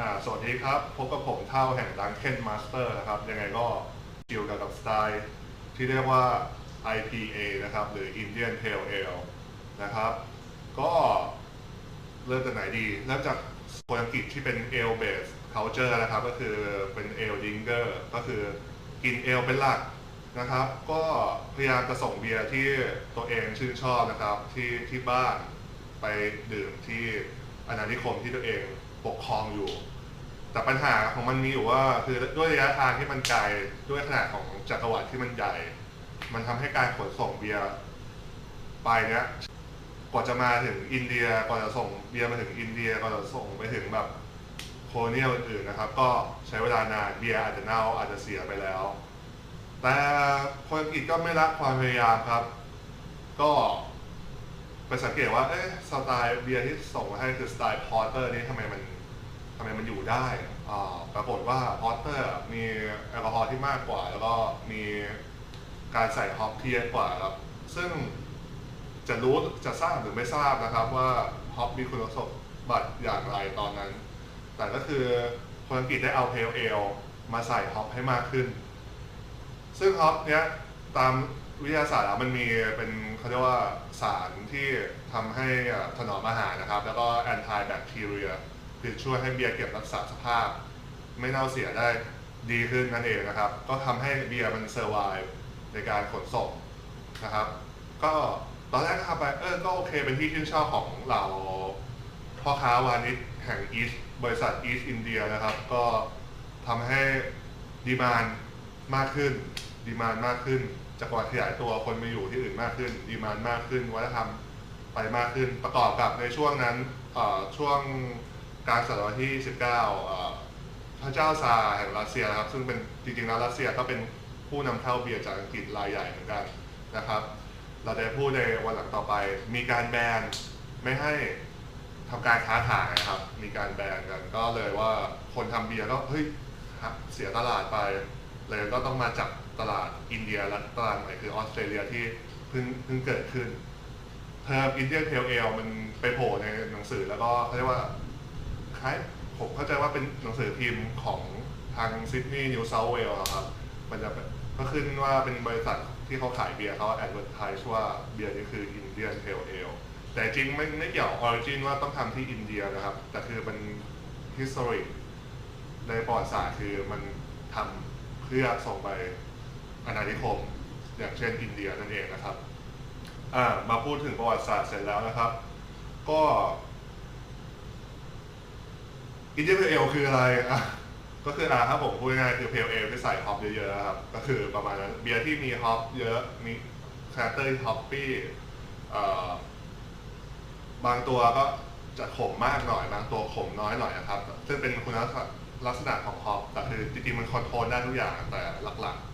อ่าสวัสดีครับ พบกับผมเท่าแห่งดังเคนมาสเตอร์นะครับ ยังไงก็เกี่ยวกับสไตล์ที่เรียกว่า IPA นะครับ หรือ Indian Pale Ale นะครับ ก็เริ่มจากไหนดี เริ่มจากคนอังกฤษที่เป็น Ale base culture นะครับ ก็คือเป็น Ale drinker ก็คือกิน Ale เป็นหลักนะครับ ก็พยายามจะส่งเบียร์ที่ตัวเองชื่นชอบนะครับ ที่ที่บ้านไปดื่มที่อาณานิคมที่ตัวเอง ปกครองอยู่ แต่ปัญหาของมันมีอยู่ว่า คือด้วยระยะทางที่มันไกลด้วยขนาดของจักรวรรดิที่มันใหญ่ มันทำให้การขนส่งเบียร์ไปเนี้ยกว่าจะมาถึงอินเดียกว่าจะส่งเบียร์มาถึงอินเดียกว่าจะส่งไปถึงแบบโคลเนียลอื่นๆนะครับ ก็ใช้เวลานานเบียร์อาจจะเน่าอาจจะเสียไปแล้ว แต่คนอังกฤษก็ไม่ละความพยายามครับ ก็ ไปสังเกตว่าเอ๊ะสไตล์เบียร์ที่ส่งมาให้คือสไตล์พอร์เตอร์นี่ทำไมมันทำไมมันอยู่ได้อ่าปรากฏว่าพอร์เตอร์มีแอลกอฮอล์ที่มากกว่า แล้วก็มีการใส่ฮอปที่เยอะกว่าครับ ซึ่งจะรู้จะทราบหรือไม่ทราบนะครับว่าฮอปมีคุณสมบัติอย่างไรตอนนั้น แต่ก็คือคนอังกฤษได้เอาเพลเอลมาใส่ฮอปให้มากขึ้น ซึ่งฮอปเนี้ยตาม วิทยาศาสตร์แล้วมันมีเป็นเขาเรียกว่าสารที่ทำให้อ่าถนอมอาหารนะครับ แล้วก็แอนตี้แบคทีเรียคือช่วยให้เบียร์เก็บรักษาสภาพ ไม่เน่าเสียได้ดีขึ้นนั่นเองนะครับ ก็ทำให้เบียร์มันเซอร์ไวในการขนส่งนะครับ ก็ตอนแรกก็ทำไปเออก็โอเคเป็นที่ชื่นชอบของเราพ่อค้าวานิชแห่งอีสบริษัทอีสอินเดียนะครับ ก็ทำให้ดีมานมากขึ้น ดีมานมากขึ้นจักรวรรดิขยายตัวคนมาอยู่ที่อื่นมากขึ้น ดีมานมากขึ้นวัฒนธรรมไปมากขึ้นประกอบกับในช่วงนั้นช่วงกลารศตวรรษที่ 19เอ่อพระเจ้าซาแห่งรัสเซียนะครับ ซึ่งเป็นจริงๆแล้วรัสเซียก็เป็นผู้นำเข้าเบียร์จากอังกฤษรายใหญ่เหมือนกันนะครับ เราจะพูดในวันหลังต่อไป มีการแบนไม่ให้ทำการค้าขายนะครับ มีการแบนกันก็เลยว่าคนทำเบียร์ก็เฮ้ยเสียตลาดไป เลยก็ต้องมาจับ ตลาดอินเดียและตลาดใหม่คือออสเตรเลียที่เพิ่งเพิ่งเกิดขึ้นเทอมอินเดียเทลเอลมันไปโผล่ในหนังสือแล้วก็เขาเรียกว่าคล้ายผมเข้าใจว่าเป็นหนังสือพิมพ์ของทางซิดนีย์นิวเซาท์เวลส์ครับ มันจะแบบก็ขึ้นว่าเป็นบริษัทที่เขาขายเบียร์เขาแอดเวอร์ทายว่าเบียร์นี่คืออินเดียนเทลเอลแต่จริงไม่ไม่เกี่ยวออริจินว่าต้องทำที่อินเดียนะครับ แต่คือเป็น history ในประวัติศาสตร์คือมันทำเพื่อส่งไป อาณานิคม อย่างเช่นอินเดียนั่นเองนะครับมาพูดถึงประวัติศาสตร์เสร็จแล้วนะครับ ก็อินเดียเพลเอลคืออะไรอะก็คืออ่าถ้าผมพูดง่ายคือเพลเอลที่ใส่ฮอปเยอะๆครับ ก็คือประมาณนั้นเบียร์ที่มีฮอปเยอะมีคาแรคเตอร์ฮอปปี้บางตัวก็จะขมมากหน่อย บางตัวขมน้อยหน่อยนะครับ ซึ่งเป็นคุณลักษณะของฮอปแต่คือจริงๆมันคอนโทรลได้ทุกอย่างแต่หลักๆ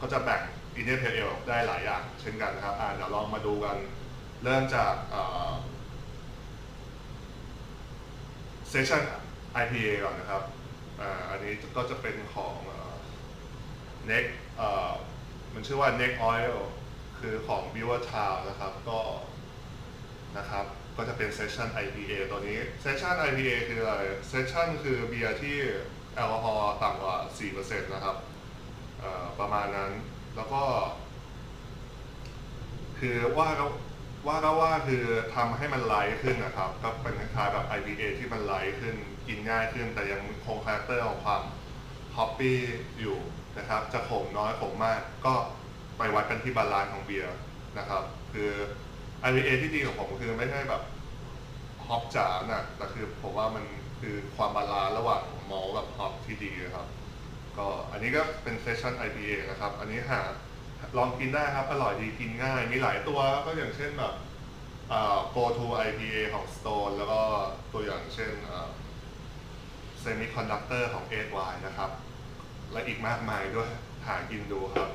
ก็จะแบ่งอินเดียเพลเอลได้หลายอย่างเช่นกันนะครับอ่าเดี๋ยวลองมาดูกัน เริ่มจากเซสชัน IPA ก่อนนะครับอ่าอันนี้ก็จะเป็นของเน็กมันชื่อว่า Neck Oil คือของ b i w e r Town นะครับก็นะครับก็จะเป็นเซสชัน IPA ตัวนี้เซสชัน IPA คืออะไรเซสชันคือเบียร์ที่แอลกอฮอล์ต่ำกว่า 4%นะครับ ประมาณนั้น แล้วก็ คือว่าก็ว่าก็ว่าคือทำให้มันไลท์ขึ้นนะครับ ก็เป็นคล้ายๆแบบ IPA ที่มันไลท์ขึ้นกินง่ายขึ้น แต่ยังคงคาแรคเตอร์ของความฮอปปี้อยู่นะครับ จะขมน้อยขมมาก ก็ไปวัดกันที่บาลานซ์ของเบียร์นะครับ คือ IPA ที่ดีของผมคือไม่ใช่แบบฮอปจ๋านะแต่คือผมว่ามันคือความบาลานซ์ระหว่างมอลกับฮอปที่ดีนะครับ ก็อันนี้ก็เป็นเซสชั่น IPA นะครับ อันนี้หาลองกินได้ครับ อร่อยดีกินง่าย มีหลายตัวก็อย่างเช่นแบบอ่า Go to IPA ของ Stone แล้วก็ตัวอย่างเช่นอ่า Semiconductor ของ 8Y นะครับ และอีกมากมายด้วยหากินดูครับ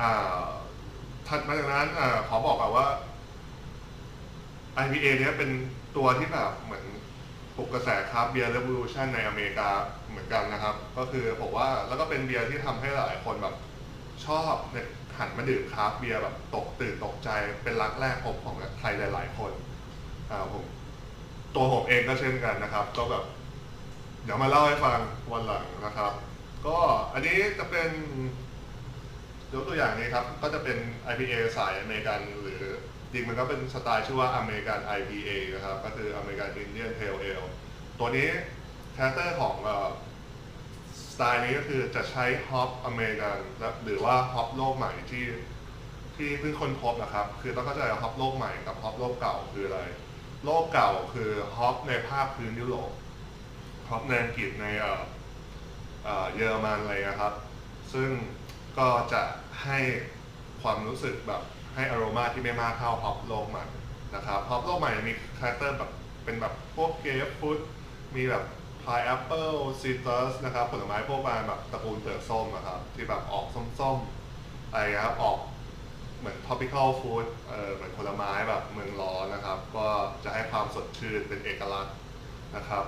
อ่าถัดมาจากนั้นอาขอบอกก่อนว่า IPA เนี้ยเป็นตัวที่แบบเหมือน ปลุกกระแสคราฟเบียร์ r ร v o l u t i o n ในอเมริกาเหมือนกันนะครับ ก็คือผมว่าแล้วก็เป็นเบียร์ที่ทำให้หลายคนแบบชอบหันมาดื่มคราฟเบียร์แบบตกตื่นตกใจเป็นรักแรกพบของใครหลาย ๆ คนอ่าผมตัวผมเองก็เช่นกันนะครับ ก็แบบเดี๋ยวมาเล่าให้ฟังวันหลังนะครับ ก็อันนี้จะเป็นยกตัวอย่างนี้ครับ ก็จะเป็น IPA สายอเมริกันหรือ จริงมันก็เป็นสไตล์ชื่อว่าอเมริกัน IPA นะครับ ก็คืออเมริกันอินเดียนเทลเอลตัวนี้คาแรคเตอร์ของสไตล์นี้ก็คือจะใช้ฮอปอเมริกันหรือว่าฮอปโลกใหม่ที่ที่เพิ่งค้นพบนะครับ คือต้องเข้าใจว่าฮอปโลกใหม่กับฮอปโลกเก่าคืออะไร โลกเก่าคือฮอปในภาคพื้นยุโรปฮอปในอังกฤษในอ่อเอ่อเยอรมันอะไรนะครับ ซึ่งก็จะให้ความรู้สึกแบบ ให้อารมาที่ไม่มากเท่าฮอปโลกใหม่นะครับฮอปโลกใหม่มีคาแรคเตอร์แบบเป็นแบบพวกเกฟฟูดมีแบบพายแอปเปิลซีตัสนะครับผลไม้พวกมาแบบตระกูลเปลือกส้มนะครับที่แบบออกส้มๆอะไรครับออกเหมือน topical food เออเหมือนผลไม้แบบเมืองร้อนนะครับ ก็จะให้ความสดชื่นเป็นเอกลักษณ์นะครับ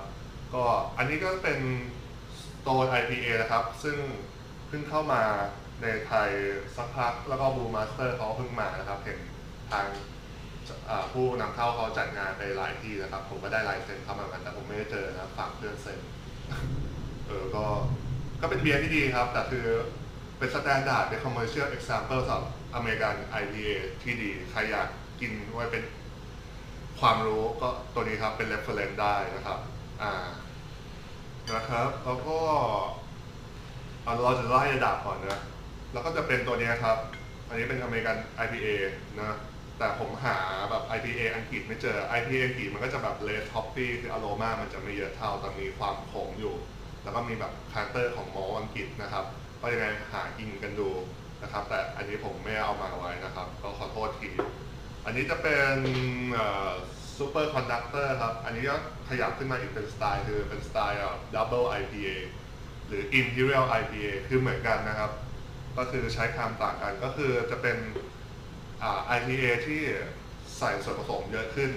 ก็อันนี้ก็เป็นโซน IPA นะครับ ซึ่งเพิ่งเข้ามา ในไทยสักพักแล้วก็บูมาสเตอร์เขาเพิ่งมานะครับเห็นทางผู้นำเข้าเขาจัดงานไปหลายที่นะครับ ผมก็ได้ลายเซ็นเข้ามาเหมือนกันแต่ผมไม่ได้เจอนะฝากเพื่อนเซ็นเออก็ก็เป็นเบียร์ที่ดีครับ แต่คือเป็นสแตนดาร์ดเป็น commercial example สำหรับอเมริกัน IPA ที่ดี ใครอยากกินไว้เป็นความรู้ก็ตัวนี้ครับเป็น reference ได้นะครับ อ่านะครับ แล้วก็เอาเราจะไล่ระดับก่อนนะ แล้วก็จะเป็นตัวนี้ครับ อันนี้เป็นอเมริกัน IPA นะ แต่ผมหาแบบ IPA อังกฤษไม่เจอ IPA อังกฤษมันก็จะแบบ less hoppy คืออโรมามันจะไม่เยอะเท่าแต่มีความขมอยู่ แล้วก็มีแบบคาแรคเตอร์ของมอลอังกฤษนะครับ ก็ยังไงหากินกันดูนะครับ แต่อันนี้ผมไม่เอามาไว้นะครับ ก็ขอโทษทีอันนี้จะเป็นซูเปอร์คอนดักเตอร์ครับ อันนี้ก็ขยับขึ้นมาอีกเป็นสไตล์คือเป็นสไตล์ดับเบิล IPA หรือ Imperial IPA คือเหมือนกันนะครับ ก็คือใช้คำต่างกันก็คือจะเป็น IPA ที่ใส่ส่วนผสมเยอะขึ้น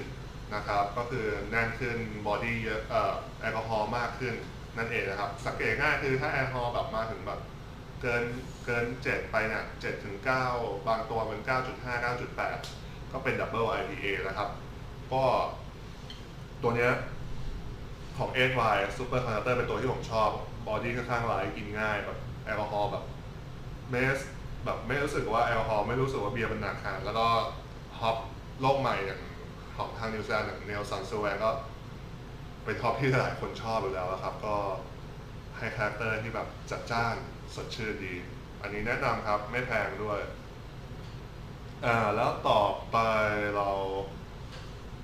นะครับ ก็คือแน่นขึ้นบอดี้เยอะแอลกอฮอล์มากขึ้นนั่นเองนะครับ สังเกตง่ายคือถ้าแอลกอฮอล์แบบมาถึงแบบเกินเกิน7ไปเนี่ย7ถึง9บางตัวมัน9.5 9.8ก็เป็นดับเบิล IPA นะครับ ก็ตัวเนี้ยของ SY Super Conductor เป็นตัวที่ผมชอบบอดี้ค่อนข้างไลท์กินง่ายแบบแอลกอฮอล์แบบ ไม่แบบไม่รู้สึกว่าแอลกอฮอล์ไม่รู้สึกว่าเบียร์มันหนักขนาดแล้วก็ฮอปโลกใหม่อย่างของทางนิวซีแลนด์อย่างเนลซันซูแวนก็เป็นท็อปที่หลายคนชอบอยู่แล้วครับ ก็ให้คาแรคเตอร์ที่แบบจัดจ้านสดชื่นดี อันนี้แนะนำครับไม่แพงด้วยอ่าแล้วต่อไปเรา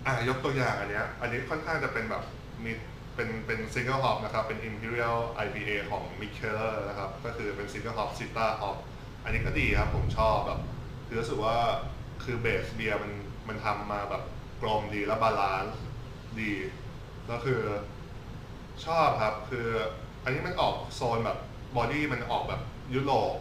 อ่ายกตัวอย่างอันเนี้ย อันนี้ค่อนข้างจะเป็นแบบมี เป็นเป็นซิงเกิลฮอปนะครับเป็น Imperial IPA ของ m i k e l e r นะครับก็คือเป็นซิงเกิลฮอปซิต้าฮอปอันนี้ก็ดีครับผมชอบแบบคือรู้สึกว่าคือเบสเบียร์มันมันทำมาแบบกลมดีแล้วบาลานซ์ดีก็คือชอบครับคืออันนี้มันออกโซนแบบบอดี้มันออกแบบยุโรป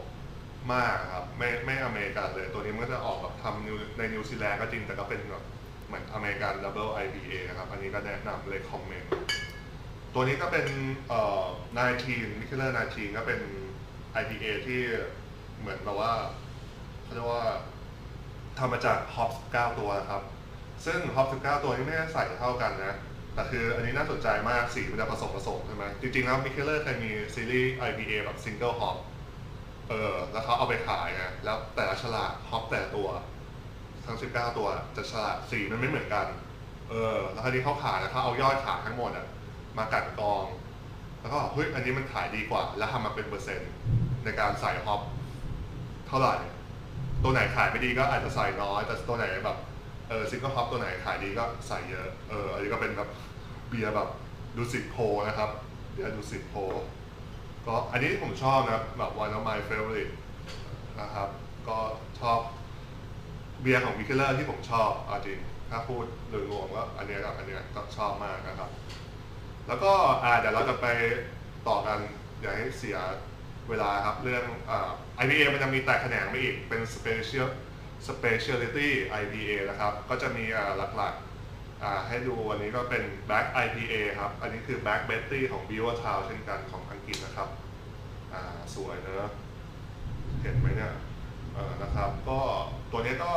มากครับไม่ไม่อเมริกันเลย ตัวนี้มันก็จะออกแบบทำนในนิวซีแลนด์ก็จริงแต่ก็เป็นแบบเหมือนอเมริกันดับเบิล IPA นะครับ อันนี้ก็แนะนำเลยคอมเมนต์ ตัวนี้ก็เป็นเอ่อ19 m i k e l e r 19ก็เป็น IPA ที่เหมือนแบบว่าเขาเรียกว่าทำมาจากฮอป9ตัวนะครับ ซึ่งฮอป19 ตัวนี้ไม่ได้ใส่เท่ากันนะ แต่คืออันนี้น่าสนใจมากสีมันจะผสมผสมใช่ไหมจริงๆแล้ว m i k e l e r เคยมีซีรีส์ IPA แบบ Single Hop เออแล้วเขาเอาไปขายไงแล้วแต่ละฉลากฮอปแต่ละตัว ทั้ง 19 ตัวจะฉลากสีมันไม่เหมือนกัน เออแล้วคราวนี้เขาขายแล้วเขาเอายอดขายทั้งหมดอะ มากันกรอง แล้วก็เฮ้ยอันนี้มันขายดีกว่า แล้วทำมาเป็นเปอร์เซ็นต์ในการใส่ฮอปเท่าไหร่ ตัวไหนขายไม่ดีก็อาจจะใส่น้อย แต่ตัวไหนแบบเออซิงเกิลฮอปตัวไหนขายดีก็ใส่เยอะ เอออันนี้ก็เป็นแบบเบียร์แบบดูสิโพนะครับเบียร์ดูสิโพก็อันนี้ผมชอบนะแบบ one of my favorite นะครับ ก็ชอบเบียร์ของวิกเกอร์ที่ผมชอบอาจริง ถ้าพูดโดยรวมก็อันเนี้ยกับอันเนี้ยก็ชอบมากนะครับ แล้วก็อ่าเดี๋ยวเราจะไปต่อกันอย่าให้เสียเวลาครับ เรื่องอ่า IPA มันจะมีแตกแขนงไปอีกเป็น special specialty IPA นะครับ ก็จะมีอ่าหลักๆอ่าให้ดูวันนี้ก็เป็น Black IPA ครับ อันนี้คือ Black Betty ของ Beaver Town เช่นกันของอังกฤษนะครับอ่าสวยเนอะเห็นไหมเนี่ยเออนะครับ ก็ตัวนี้ก็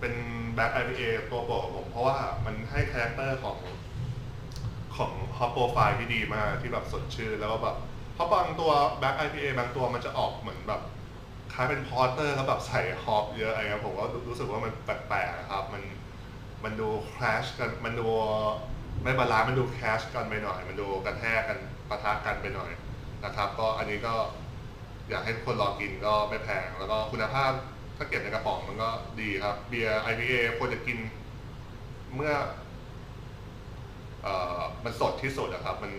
เป็น Black IPA ตัวโปรดของผม เพราะว่ามันให้คาแรคเตอร์ของ ของฮอปโปรไฟล์ที่ดีมากที่แบบสดชื่นแล้วก็แบบเพราะบางตัวแบ็ค IPA บางตัวมันจะออกเหมือนแบบคล้ายเป็นพอร์เตอร์แล้วแบบใส่ฮอปเยอะอะไรเงี้ยผมก็รู้สึกว่ามันแปลกๆครับมันมันดูคลาชกันมันดูไม่บาลานซ์มันดูแคชกันไปหน่อย มันดูกระแทกกันปะทะกันไปหน่อยนะครับ ก็อันนี้ก็อยากให้ทุกคนลองกินก็ไม่แพง แล้วก็คุณภาพถ้าเก็บในกระป๋องมันก็ดีครับ เบียร์ IPA ควรจะกินเมื่อเอ่อ มันสดที่สุดอะครับ มัน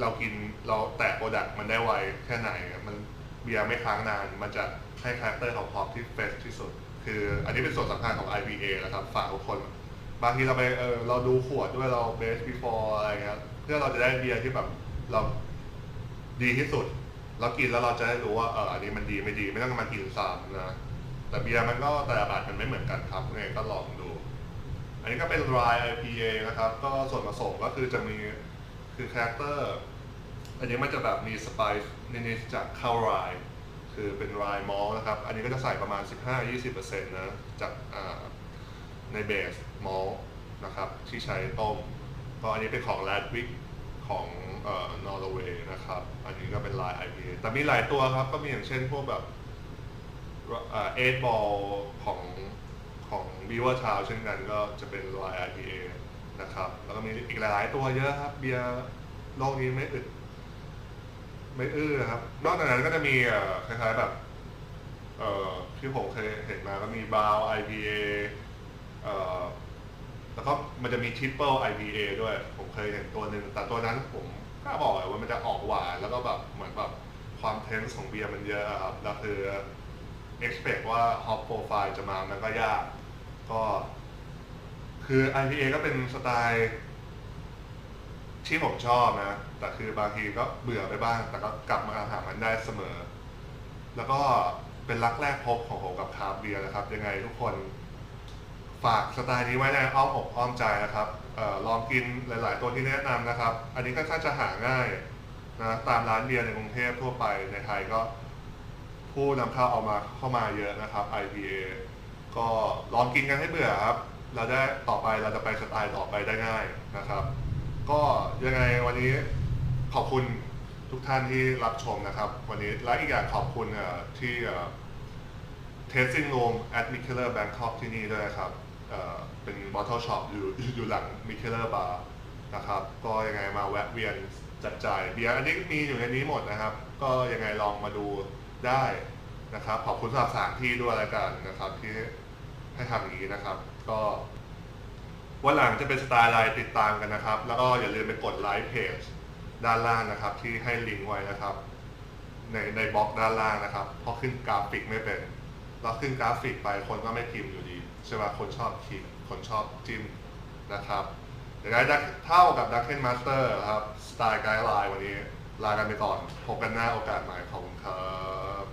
เรากินเราแตะโปรดักต์มันได้ไวแค่ไหน มันเบียร์ไม่ค้างนาน มันจะให้คาแรคเตอร์ของพอปที่เฟรชที่สุด คืออันนี้เป็นส่วนสำคัญของ IPA นะครับฝากทุกคน บางทีเราไปเออเราดูขวดด้วยเราเบส before อะไรเงี้ยเพื่อเราจะได้เบียร์ที่แบบเราดีที่สุดเรากินแล้วเราจะได้รู้ว่าเอออันนี้มันดีไม่ดีไม่ต้องมากินซ้ำนะแต่เบียร์มันก็แต่ละบาทมันไม่เหมือนกันครับยังไงก็ลองดู อันนี้ก็เป็น rye IPA นะครับ ก็ส่วนผสมก็คือจะมีคือคาแรคเตอร์ อันนี้มันจะแบบมีสไปซ์นิดๆจากข้าวไรคือเป็นไรมอลนะครับ อันนี้ก็จะใส่ประมาณ 15-20%นะจากในเบสมอลนะครับที่ใช้ต้ม ก็อันนี้เป็นของ l a d w i g ของนอร์เวย์นะครับ อันนี้ก็เป็นลาย IPA แต่มีหลายตัวครับ ก็มีอย่างเช่นพวกแบบเอทบอลของ ของบีเวอร์ชาวเช่นกันก็จะเป็นลาย IPA นะครับ แล้วก็มีอีกหลายตัวเยอะครับ เบียร์โลกนี้ไม่อึด ไม่อื้อครับ นอกจากนั้นก็จะมีคล้ายๆแบบเอ่อที่ผมเคยเห็นมาก็มีบาว IPA เอ่อแล้วก็มันจะมีทริปเปิล IPA ด้วย ผมเคยเห็นตัวหนึ่งแต่ตัวนั้นผมกล้าบอกเลยว่ามันจะออกหวานแล้วก็แบบเหมือนแบบความเทนส์ของเบียร์มันเยอะอะครับ แล้วคือ expect ว่า hop profile จะมา มันก็ยาก ก็คือ IPA ก็เป็นสไตล์ที่ผมชอบนะ แต่คือบางทีก็เบื่อไปบ้าง แต่ก็กลับมาหามันได้เสมอ แล้วก็เป็นรักแรกพบของผมกับคาฟต์เบียนะครับ ยังไงทุกคนฝากสไตล์นี้ไว้ในอ้อมอกอ้อมใจนะครับออลองกินหลาย ๆ ตัวที่แนะนำนะครับ อันนี้ก็ค่อนข้างจะหาง่ายนะตามร้านเบียร์ในกรุงเทพทั่วไปในไทยก็ผู้นำเข้าเอามาเข้ามาเยอะนะครับ IPA ก็ลองกินกันให้เบื่อครับ เราได้ต่อไปเราจะไปสไตล์ต่อไปได้ง่ายนะครับ ก็ยังไงวันนี้ขอบคุณทุกท่านที่รับชมนะครับ วันนี้และอีกอย่างขอบคุณที่เอ่อ Tasting Room at m i k e l e r Bangkok ที่นี่ด้วยนะครับเป็น bottle shop อยู่อยู่หลัง m i k e l e r Bar นะครับ ก็ยังไงมาแวะเวียนจัดจ่ายเบียร์อันนี้มีอยู่ในนี้หมดนะครับ ก็ยังไงลองมาดูได้นะครับ ขอบคุณสำหรับสถานที่ด้วยแล้วกันนะครับที่ ให้ทำอย่างนี้นะครับ ก็วันหลังจะเป็นสไตล์อะไรติดตามกันนะครับ แล้วก็อย่าลืมไปกดไลค์เพจด้านล่างนะครับ ที่ให้ลิงก์ไว้นะครับ ในในบล็อกด้านล่างนะครับเพราะขึ้นกราฟิกไม่เป็นเราขึ้นกราฟิกไปคนก็ไม่พิมพ์อยู่ดีใช่ไหมคนชอบคลิกคนชอบจิ้มนะครับเดี๋ยวได้เท่ากับดักเคนมาสเตอร์ครับสไตล์ไกด์ไลน์วันนี้ลากันไปก่อนพบกันหน้าโอกาสใหม่ขอบคุณครับ